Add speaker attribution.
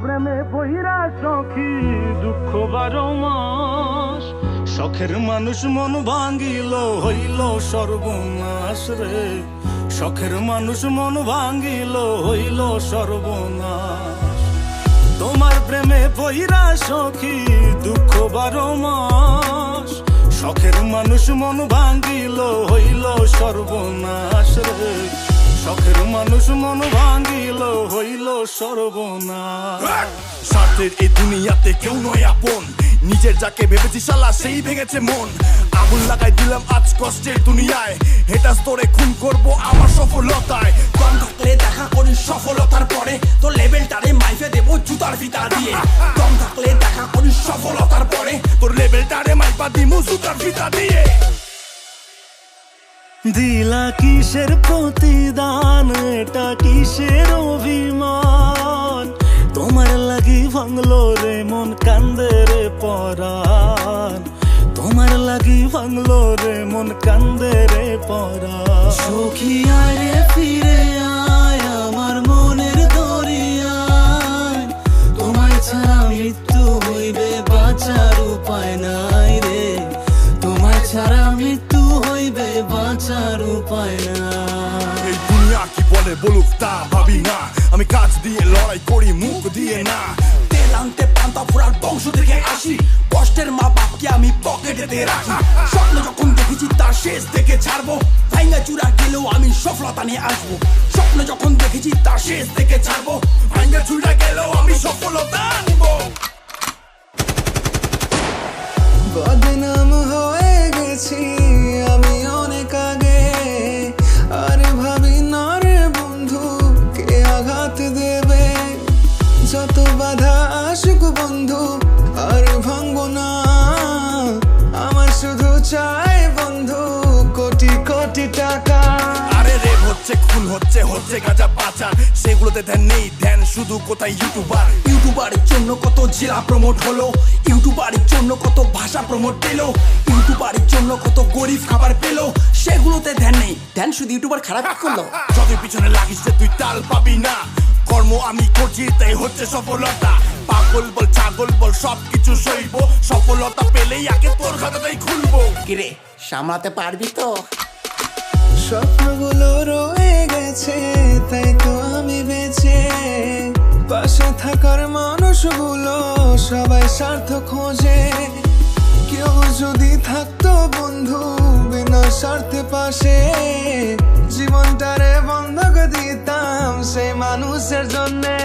Speaker 1: প্রেমে বহিরা সখী, দুঃখ মাস। শখের মানুষ মন ভাঙ্গিল, হইল সর্বনাশ রে। শখের মানুষ মন ভাঙ্গিল, হইল সর্বনাশ। তোমার প্রেমে বহিরা সখী, দুঃখ বারো মাস। শখের মানুষ মন ভাঙ্গিল, হইল সর্বনাশ রে। শখের মানুষ মন ভাঙ্গিল সর্বনাশ।
Speaker 2: স্বার্থের এই দুনিয়াতে কেউ নয় আপন। নিজের যাকে ভেবেছি শালা সেই ভেঙেছে মন। আগুন লাগাই দিলাম আজ কষ্টের দুনিয়ায়। হেটাস তোরে খুন করব আমার সফলতায়।
Speaker 3: কম থাকলে দেখা করি সফলতার পরে। তো লেভেলটারে মাইফে দেবো জুতার ফিতা দিয়ে। কম থাকলে দেখা করি সফলতার পরে।
Speaker 2: তোর লেভেলটারে মাইপা দিমু সুতার ফিতা দিয়ে।
Speaker 1: দিলা কিসের প্রতিদান? এটা কিসের ভাঙলো রে মন কান্দে রে পরাণ। তোমার লাগি ভাঙলো রে মন কান্দে রে পরাণ।
Speaker 4: সখী আয় রে ফিরে আয় আমার মনের দরিয়ায়। তোমায় ছাড়া মৃত্যু হইবে বাঁচার উপায় নাই রে। তোমায় ছাড়া মৃত্যু হইবে বাঁচার উপায় নাই।
Speaker 2: এই দুনিয়া কি বলে বলুক তা ভাবি না। আমি কাজ দিয়ে লড়াই করি মুখ দিয়ে না।
Speaker 3: তেল পান্তা ফুরার বংশ থেকে আসি। কষ্টের মা বাপকে আমি পকেটেতে রাখি। স্বপ্ন যখন দেখেছি, তার শেষ দেখে ছাড়বো। ভাইঙ্গা চূড়া গেলেও আমি সফলতা নিয়ে আসব। স্বপ্ন যখন দেখেছি, তার শেষ দেখে ছাড়বো।
Speaker 2: ভাঙ্গা ছুড়া গেলেও আমি সফলতা আনব।
Speaker 4: বদনাম হয়ে গেছি। বাধা আসুক বন্ধু আর ভাঙবো না। আমার শুধু চাই বন্ধু কোটি কোটি টাকা।
Speaker 2: আরে রেপ হচ্ছে খুন হচ্ছে হচ্ছে গাজা পাচার। সেগুলোতে ধ্যান নেই ধ্যান শুধু কোথায় ইউটিউবার
Speaker 3: ইউটিউবারের জন্য কত জেলা প্রমোট হলো? ইউটিউবারের জন্য কত ভাষা প্রমোট পেল? ইউটিউবারের জন্য কত গরিব খাবার পেল? সেগুলোতে ধ্যান নেই ধ্যান শুধু ইউটিউবার খারাপ করল।
Speaker 2: যতই পিছনে লাগিস যে তুই তাল পাবি না। কর্ম আমি করছি তাই হচ্ছে সফলতা। পাগল বল ছাগল বল সবকিছু সইব। সফলতা পেলেই আগে তোর খাতাটাই খুলবো।
Speaker 3: কিরে সামলাতে পারবি তো?
Speaker 4: স্বপ্নগুলো রয়ে গেছে তাই তো আমি বেঁচে। পাশে থাকার মানুষগুলো সবাই স্বার্থ খোঁজে। কেউ যদি থাকতো বন্ধু বিনা স্বার্থে পাশে জীবনটারে বন্ধক দিতাম সেই মানুষের জন্যে।